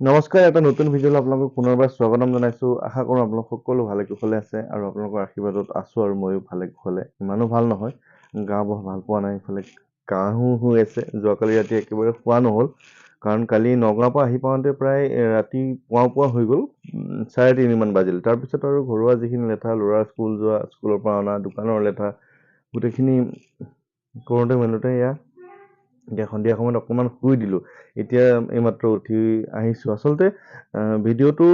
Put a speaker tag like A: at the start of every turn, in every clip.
A: নমস্কাৰ এটা নতুন ভিডিঅ'লৈ আপোনালোকক পুনৰবাৰ স্বাগতম জনাইছোঁ। আশা কৰোঁ আপোনালোক সকলো ভালে কুশলে আছে আৰু আপোনালোকৰ আশীৰ্বাদত আছোঁ আৰু ময়ো ভালে কুশলে। ইমানো ভাল নহয় গা বৰ ভাল পোৱা নাই ইফালে কাহো হৈ আছে। যোৱাকালি ৰাতি একেবাৰে শোৱা নহ'ল কাৰণ কালি নগাঁৱৰ পৰা আহি পাওঁতে প্ৰায় ৰাতি পুৱা পুৱা হৈ গ'ল চাৰে তিনিমান বাজিল। তাৰপিছত আৰু ঘৰুৱা যিখিনি লেঠা ল'ৰা স্কুল যোৱা স্কুলৰ পৰা অনা দোকানৰ লেঠা গোটেইখিনি কৰোঁতে মেলোঁতে এয়া এতিয়া সন্ধিয়া সময়ত অকণমান শুই দিলোঁ। এতিয়া এইমাত্ৰ উঠি আহিছোঁ। আচলতে ভিডিঅ'টো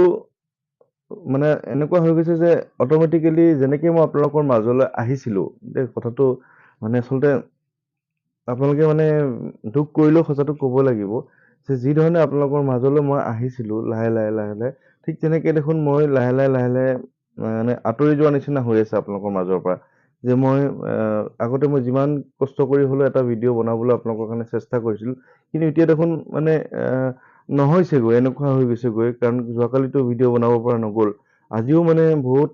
A: মানে এনেকুৱা হৈ গৈছে যে অট'মেটিকেলি যেনেকৈ মই আপোনালোকৰ মাজলৈ আহিছিলোঁ দেই কথাটো মানে আচলতে আপোনালোকে মানে দুখ কৰিলেও সঁচাটো ক'ব লাগিব যে যি ধৰণে আপোনালোকৰ মাজলৈ মই আহিছিলোঁ লাহে লাহে লাহে লাহে ঠিক তেনেকৈ দেখোন মই লাহে লাহে লাহে লাহে মানে আঁতৰি যোৱা নিচিনা হৈ আছে আপোনালোকৰ মাজৰ পৰা। যে মই আগতে মই যিমান কষ্ট কৰি হ'লেও এটা ভিডিঅ' বনাবলৈ আপোনালোকৰ কাৰণে চেষ্টা কৰিছিলোঁ কিন্তু এতিয়া দেখোন মানে নহৈছেগৈ এনেকুৱা হৈ গৈছেগৈ কাৰণ যোৱাকালিতো ভিডিঅ' বনাব পৰা নগ'ল। আজিও মানে বহুত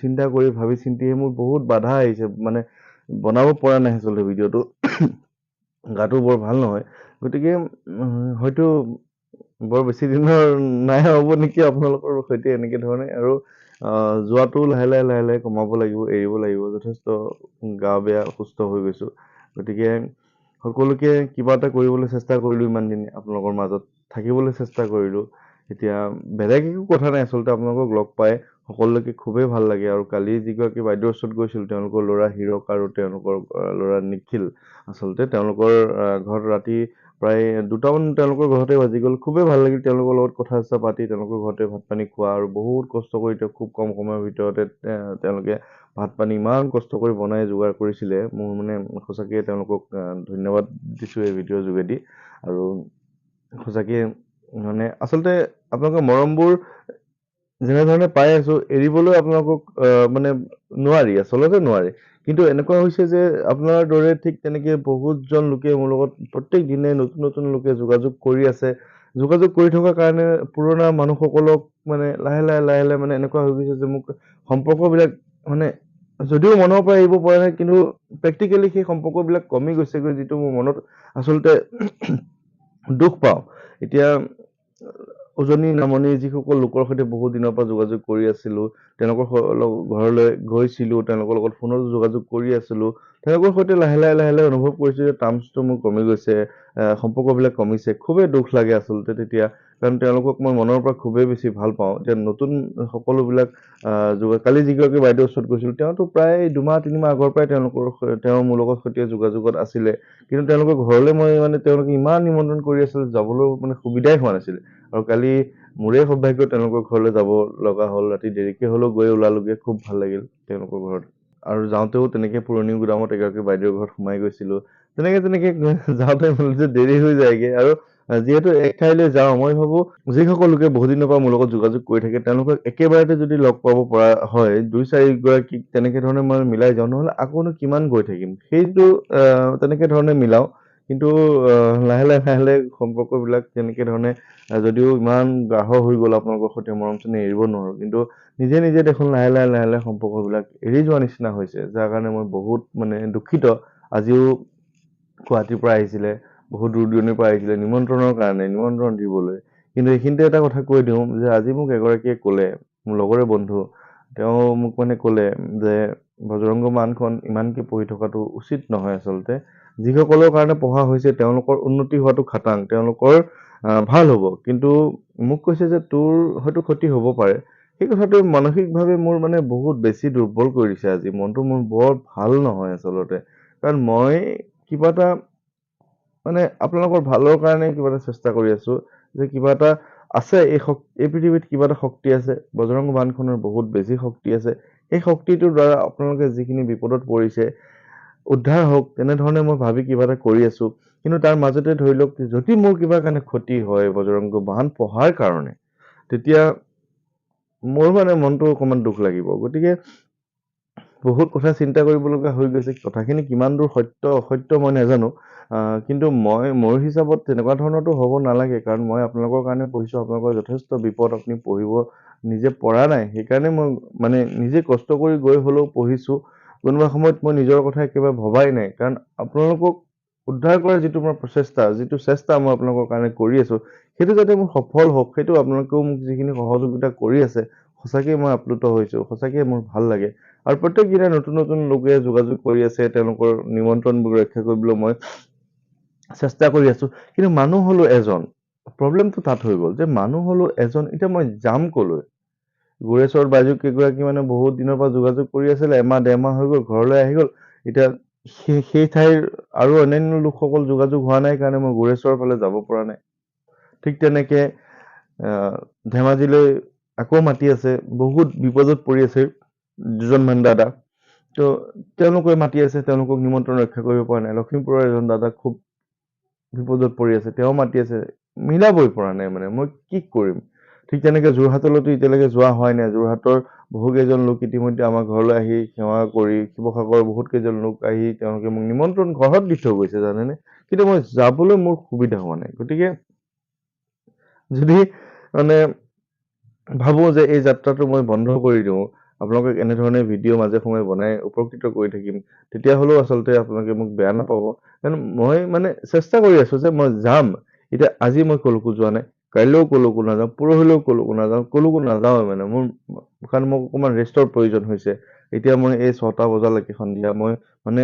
A: চিন্তা কৰি ভাবি চিন্তিহে মোৰ বহুত বাধা আহিছে মানে বনাব পৰা নাই আচলতে ভিডিঅ'টো। গাটো বৰ ভাল নহয় গতিকে হয়তো বৰ বেছি দিনৰ নাই হ'ব নেকি আপোনালোকৰ সৈতে এনেকে ধৰণে আৰু যোৱাটো লাহে লাহে লাহে লাহে কমাব লাগিব এৰিব লাগিব যথেষ্ট গা বেয়া অসুস্থ হৈ গৈছোঁ। গতিকে সকলোকে কিবা এটা কৰিবলৈ চেষ্টা কৰিলোঁ ইমান দিন আপোনালোকৰ মাজত থাকিবলৈ চেষ্টা কৰিলোঁ। এতিয়া বেলেগ একো কথা নাই আচলতে আপোনালোকক লগ পাই সকলোকে খুবেই ভাল লাগে আৰু কালি যিগৰাকী বাইদেউৰ ওচৰত গৈছিলোঁ তেওঁলোকৰ ল'ৰা হীৰক আৰু তেওঁলোকৰ ল'ৰা নিখিল আচলতে তেওঁলোকৰ ঘৰত ৰাতি প্ৰায় দুটামান তেওঁলোকৰ ঘৰতে বাজি গ'ল। খুবেই ভাল লাগিল তেওঁলোকৰ লগত কথা চথা পাতি তেওঁলোকৰ ঘৰতে ভাত পানী খোৱা আৰু বহুত কষ্ট কৰি তেওঁ খুব কম সময়ৰ ভিতৰতে তেওঁলোকে ভাত পানী ইমান কষ্ট কৰি বনাই যোগাৰ কৰিছিলে। মোৰ মানে সঁচাকৈ তেওঁলোকক ধন্যবাদ দিছোঁ এই ভিডিঅ'ৰ যোগেদি। আৰু সঁচাকৈ মানে আচলতে আপোনালোকৰ মৰমবোৰ যেনেধৰণে পাই আছোঁ এৰিবলৈ আপোনালোকক মানে নোৱাৰি আচলতে নোৱাৰি। কিন্তু এনেকুৱা হৈছে যে আপোনাৰ দৰে ঠিক তেনেকে বহুতজন লোকে মোৰ লগত প্ৰত্যেক দিনে নতুন নতুন লোকে যোগাযোগ কৰি আছে। যোগাযোগ কৰি থকাৰ কাৰণে পুৰণা মানুহসকলক মানে লাহে লাহে লাহে লাহে মানে এনেকুৱা হৈ গৈছে যে মোক সম্পৰ্কবিলাক মানে যদিও মনৰ পৰা এৰিব পৰা নাই কিন্তু প্ৰেক্টিকেলি সেই সম্পৰ্কবিলাক কমি গৈছেগৈ যিটো মোৰ মনত আচলতে দুখ পাওঁ। এতিয়া উজনি নামনি যিসকল লোকৰ সৈতে বহুত দিনৰ পৰা যোগাযোগ কৰি আছিলোঁ তেওঁলোকৰ ঘৰলৈ গৈছিলোঁ তেওঁলোকৰ লগত ফোনত যোগাযোগ কৰি আছিলোঁ তেওঁলোকৰ সৈতে লাহে লাহে লাহে লাহে অনুভৱ কৰিছোঁ যে টাৰ্মছটো মোৰ কমি গৈছে সম্পৰ্কবিলাক কমিছে খুবেই দুখ লাগে আচলতে তেতিয়া কাৰণ তেওঁলোকক মই মনৰ পৰা খুবেই বেছি ভাল পাওঁ। এতিয়া নতুন সকলোবিলাক কালি যিগৰাকী বাইদেউৰ ওচৰত গৈছিলোঁ তেওঁতো প্ৰায় দুমাহ তিনিমাহ আগৰ পৰাই তেওঁলোকৰ তেওঁ মোৰ লগত সৈতে যোগাযোগত আছিলে কিন্তু তেওঁলোকৰ ঘৰলৈ মই মানে তেওঁলোকে ইমান নিমন্ত্ৰণ কৰি আছিল যাবলৈ মানে সুবিধাই হোৱা নাছিলে। আৰু কালি মোৰে সৌভাগ্য তেওঁলোকৰ ঘৰলৈ যাব লগা হ'ল। ৰাতি দেৰিকে হ'লেও গৈ ওলালোগে খুব ভাল লাগিল তেওঁলোকৰ ঘৰত। আৰু যাওঁতেও তেনেকে পুৰণি গুদামত এগৰাকী বাইদেউৰ ঘৰত সোমাই গৈছিলোঁ। তেনেকে তেনেকে যাওঁতে মেলোতে দেৰি হৈ যায়গে। আৰু যিহেতু এক ঠাইলৈ যাওঁ মই ভাবো যিসকল লোকে বহুত দিনৰ পৰা মোৰ লগত যোগাযোগ কৰি থাকে তেওঁলোকক একেবাৰতে যদি লগ পাব পৰা হয় দুই চাৰিগৰাকীক তেনেকে ধৰণে মই মিলাই যাওঁ নহ'লে আকৌনো কিমান গৈ থাকিম? সেইটো তেনেকে ধৰণে মিলাও। কিন্তু লাহে লাহে লাহে লাহে সম্পৰ্কবিলাক তেনেকে ধৰণে যদিও ইমান গাঢ় হৈ গ'ল আপোনালোকৰ সৈতে মৰম চেনেহ এৰিব নোৱাৰোঁ। কিন্তু নিজে নিজে দেখোন লাহে লাহে লাহে লাহে সম্পৰ্কবিলাক এৰি যোৱা নিচিনা হৈছে যাৰ কাৰণে মই বহুত মানে দুখিত। আজিও গুৱাহাটীৰ পৰা আহিছিলে বহুত দূৰ দূৰণিৰ পৰা আহিছিলে নিমন্ত্ৰণৰ কাৰণে নিমন্ত্ৰণ দিবলৈ। কিন্তু এইখিনিতে এটা কথা কৈ দিওঁ যে আজি মোক এগৰাকীয়ে ক'লে মোৰ লগৰে বন্ধু তেওঁ মোক মানে ক'লে যে বজৰংগ মানখন ইমানকে পঢ়ি থকাটো উচিত নহয় আচলতে। যিসকলৰ কাৰণে পঢ়া হৈছে তেওঁলোকৰ উন্নতি হোৱাটো খাটাং তেওঁলোকৰ ভাল হ'ব। কিন্তু মোক কৈছে যে তোৰ হয়তো ক্ষতি হ'ব পাৰে। সেই কথাটোৱে মানসিকভাৱে মোৰ মানে বহুত বেছি দুৰ্বল কৰি দিছে আজি। মনটো মোৰ বৰ ভাল নহয় আচলতে। কাৰণ মই কিবা এটা মানে আপোনালোকৰ ভালৰ কাৰণে কিবা এটা চেষ্টা কৰি আছোঁ যে কিবা এটা আছে এই শক- এই পৃথিৱীত কিবা এটা শক্তি আছে। বজৰংগ বানখনৰ বহুত বেছি শক্তি আছে। সেই শক্তিটোৰ দ্বাৰা আপোনালোকে যিখিনি বিপদত পৰিছে উদ্ধাৰ হওক তেনেধৰণে মই ভাবি কিবা এটা কৰি আছোঁ। কিন্তু তাৰ মাজতে ধৰি লওক যদি মোৰ কিবা কাৰণে ক্ষতি হয় বজৰংগ বান পঢ়াৰ কাৰণে তেতিয়া মোৰ মানে মনটো অকণমান দুখ লাগিব। গতিকে বহুত কথা চিন্তা কৰিব লগা হৈ গৈছে। কথাখিনি কিমান দূৰ সত্য অসত্য মই নাজানো। কিন্তু মই মোৰ হিচাপত তেনেকুৱা ধৰণৰতো হ'ব নালাগে। কাৰণ মই আপোনালোকৰ কাৰণে পঢ়িছোঁ আপোনালোকৰ যথেষ্ট বিপদ। আপুনি পঢ়িব নিজে পৰা নাই। সেইকাৰণে মই মানে নিজে কষ্ট কৰি গৈ হ'লেও পঢ়িছোঁ। কোনোবা সময়ত মই নিজৰ কথা একেবাৰে ভবাই নাই। কাৰণ আপোনালোকক উদ্ধাৰ কৰাৰ যিটো মোৰ প্ৰচেষ্টা যিটো চেষ্টা মই আপোনালোকৰ কাৰণে কৰি আছোঁ সেইটো যাতে মোৰ সফল হওক সেইটো আপোনালোকেও মোক যিখিনি সহযোগিতা কৰি আছে সঁচাকৈ মই আপ্লুত হৈছোঁ সঁচাকৈ মোৰ ভাল লাগে। আৰু প্ৰত্যেক দিনাই নতুন নতুন লোকে যোগাযোগ কৰি আছে তেওঁলোকৰ নিমন্ত্ৰণবোৰ ৰক্ষা কৰিবলৈ মই চেষ্টা কৰি আছোঁ। কিন্তু মানুহ হ'লো এজন। প্ৰব্লেমটো তাত হৈ গ'ল যে মানুহ হ'লো এজন এতিয়া মই যাম ক'লৈ? গোৰেশ্বৰ বাইজু কেইগৰাকী মানে বহুত দিনৰ পৰা যোগাযোগ কৰি আছিলে এমাহ ডেৰমাহ হৈ গ'ল ঘৰলৈ আহি গ'ল। এতিয়া সেই সেই ঠাইৰ আৰু অন্যান্য লোকসকল যোগাযোগ হোৱা নাই কাৰণে মই গোৰেশ্বৰৰ ফালে যাব পৰা নাই। ঠিক তেনেকে ধেমাজিলৈ আকৌ মাতি আছে বহুত বিপদত পৰি আছে দুজনমান দাদা। তো তেওঁলোকে মাতি আছে তেওঁলোকক নিমন্ত্ৰণ ৰক্ষা কৰিব পৰা নাই। লখিমপুৰৰ এজন দাদা খুব বিপদত পৰি আছে তেওঁ মাতি আছে মিলাবই পৰা নাই মানে মই কি কৰিম? ঠিক তেনেকে যোৰহাটলৈতো এতিয়ালৈকে যোৱা হোৱাই নাই। যোৰহাটৰ বহুকেইজন লোক ইতিমধ্যে আমাৰ ঘৰলৈ আহি সেৱা কৰি শিৱসাগৰৰ বহুত কেইজন লোক আহি তেওঁলোকে মোক নিমন্ত্ৰণ ঘৰত দি থৈ গৈছে জানেনে? কিন্তু মই যাবলৈ মোৰ সুবিধা হোৱা নাই। গতিকে যদি মানে ভাবোঁ যে এই যাত্ৰাটো মই বন্ধ কৰি দিওঁ আপোনালোকক এনেধৰণে ভিডিঅ' মাজে সময়ে বনাই উপকৃত কৰি থাকিম তেতিয়াহ'লেও আচলতে আপোনালোকে মোক বেয়া নাপাব। কাৰণ মই মানে চেষ্টা কৰি আছোঁ যে মই যাম। এতিয়া আজি মই কলৈকো যোৱা নাই। কাইলৈও কলৈকো নাযাওঁ পৰহিলৈও কলৈকো নাযাওঁ কলৈকো নাযাওঁৱে মানে। মোৰ কাৰণ মোক অকণমান ৰেষ্টৰ প্ৰয়োজন হৈছে। এতিয়া মই এই ছটা বজালৈকে সন্ধিয়া মই মানে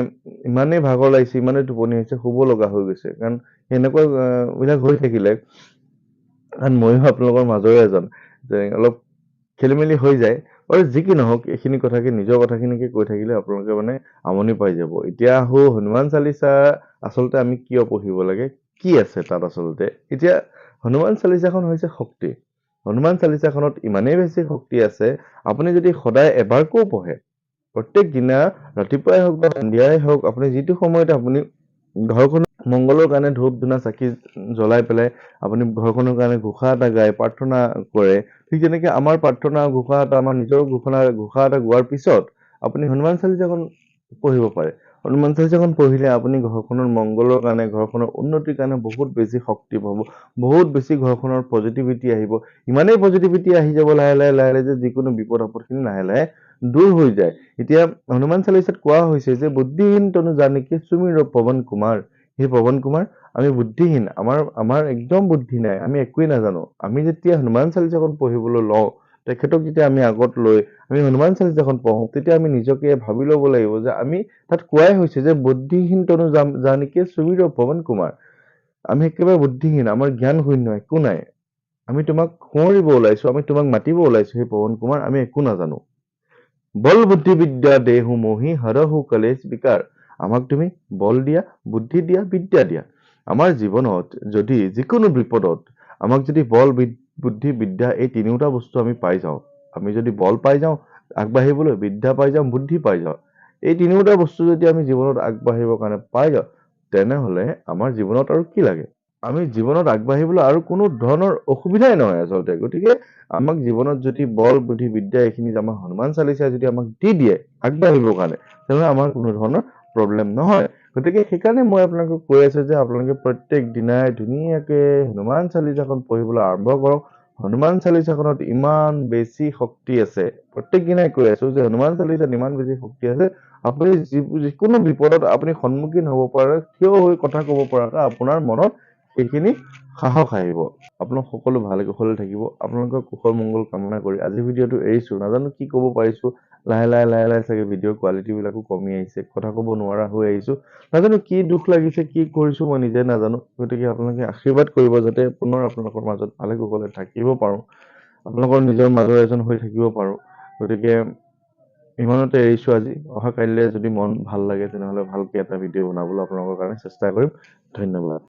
A: ইমানেই ভাগৰ লাগিছে ইমানেই টোপনি হৈছে শুব লগা হৈ গৈছে। কাৰণ এনেকুৱা আহ, বিলাক হৈ থাকিলে কাৰণ ময়ো আপোনালোকৰ মাজৰে এজন যে অলপ খেলি মেলি হৈ যায়। আৰু যি কি নহওক এইখিনি কথাকে নিজৰ কথাখিনিকে কৈ থাকিলে আপোনালোকে মানে আমনি পাই যাব। এতিয়া আহো হনুমান চালিচা আচলতে আমি কিয় পঢ়িব লাগে? কি আছে তাত আচলতে? এতিয়া হনুমান চালিচাখন হৈছে শক্তি। হনুমান চালিচাখনত ইমানেই বেছি শক্তি আছে আপুনি যদি সদায় এবাৰকৈও পঢ়ে প্ৰত্যেক দিনা ৰাতিপুৱাই হওক বা সন্ধিয়াই হওক আপুনি যিটো সময়তে আপুনি ঘৰখন মংগলৰ কাৰণে ধূপ ধূনা চাকি জ্বলাই পেলাই আপুনি ঘৰখনৰ কাৰণে ঘোষা এটা গাই প্ৰাৰ্থনা কৰে ঠিক তেনেকে আমাৰ প্ৰাৰ্থনা ঘোষা এটা আমাৰ নিজৰ ঘোষণা ঘোষা এটা গোৱাৰ পিছত আপুনি হনুমান চালিচাখন পঢ়িব পাৰে। হনুমান চালিচাখন পঢ়িলে, আপুনি ঘৰখনৰ মংগলৰ কাৰণে, ঘৰখনৰ উন্নতিৰ কাৰণে বহুত বেছি শক্তি পাব, বহুত বেছি ঘৰখনৰ পজিটিভিটি আহিব। ইমানেই পজিটিভিটি আহি যাব লাহে লাহে লাহে লাহে যে যিকোনো বিপদ, আপদখিনি লাহে লাহে দূৰ হৈ যায়। এতিয়া হনুমান চালিচাত কোৱা হৈছে যে, বুদ্ধিহীন তনু জানিকে সুমিৰ পৱন কুমাৰ? সেই পৱন কুমাৰ, আমি বুদ্ধিহীন, আমাৰ আমাৰ একদম বুদ্ধি নাই, আমি একোৱেই নাজানো। আমি যেতিয়া হনুমান চালিচাখন পঢ়িবলৈ লওঁ তেখেতক যেতিয়া আমি আগত লৈ আমি হনুমান চালিচাখন পঢ়োঁ তেতিয়া আমি নিজকে ভাবি ল'ব লাগিব যে আমি তাত কোৱাই হৈছে যে বুদ্ধিহীন তনু জানিকে সুমিৰ পৱন কুমাৰ। আমি একেবাৰে বুদ্ধিহীন আমাৰ জ্ঞান শূন্য একো নাই। আমি তোমাক সোঁৱৰিব ওলাইছো আমি তোমাক মাতিব ওলাইছো সেই পৱন কুমাৰ আমি একো নাজানো। বল বুদ্ধি বিদ্যা দেহু মোহি হৰহু কলেজ বিকাৰ। আমাক তুমি বল দিয়া বুদ্ধি দিয়া বিদ্যা দিয়া। আমাৰ জীৱনত যদি যিকোনো বিপদত আমাক যদি বল বিদ- বুদ্ধি বিদ্যা এই তিনিওটা বস্তু আমি পাই যাওঁ। আমি যদি বল পাই যাওঁ আগবাঢ়িবলৈ বিদ্যা পাই যাওঁ বুদ্ধি পাই যাওঁ এই তিনিওটা বস্তু যদি আমি জীৱনত আগবাঢ়িবৰ কাৰণে পাই যাওঁ তেনেহ'লে আমাৰ জীৱনত আৰু কি লাগে? আমি জীৱনত আগবাঢ়িবলৈ আৰু কোনো ধৰণৰ অসুবিধাই নহয় আচলতে। গতিকে আমাক জীৱনত যদি বল বুদ্ধি বিদ্যা এইখিনি আমাৰ হনুমান চালিচাই যদি আমাক দি দিয়ে আগবাঢ়িবৰ কাৰণে তেনেহ'লে আমাৰ কোনো ধৰণৰ প্ৰব্লেম নহয়। গতিকে সেইকাৰণে মই আপোনালোকক কৈ আছো যে আপোনালোকে প্ৰত্যেক দিনাই ধুনীয়াকে হনুমান চালিচাখন পঢ়িবলৈ আৰম্ভ কৰক। হনুমান চালিচাখনত ইমান বেছি শক্তি আছে। প্ৰত্যেক দিনাই কৈ আছো যে হনুমান চালিচাত ইমান বেছি শক্তি আছে। আপুনি যি- যিকোনো বিপদত আপুনি সন্মুখীন হ'ব পাৰে থিয় হৈ কথা ক'ব পৰাকৈ আপোনাৰ মনত সেইখিনি সাহস আহিব। আপোনালোক সকলো ভালে কুশলে থাকিব। আপোনালোকৰ কুশল মংগল কামনা কৰি আজি ভিডিঅ'টো এৰিছো। নাজানো কি ক'ব পাৰিছো। লাহে লাহে লাহে লাহে চাগে ভিডিঅ'ৰ কোৱালিটি বিলাকো কমি আহিছে। কথা ক'ব নোৱাৰা হৈ আহিছো। নাজানো কি দুখ লাগিছে কি কৰিছো মই নিজে নাজানো। গতিকে আপোনালোকে আশীৰ্বাদ কৰিব যাতে পুনৰ আপোনালোকৰ মাজত ভালে কুশলে থাকিব পাৰো। আপোনালোকৰ নিজৰ মাজৰ এজন হৈ থাকিব পাৰো। গতিকে ইমানতে এৰিছো আজি। অহা কাইলৈ যদি মন ভাল লাগে তেনেহ'লে ভালকে এটা ভিডিঅ' বনাবলৈ আপোনালোকৰ কাৰণে চেষ্টা কৰিম। ধন্যবাদ।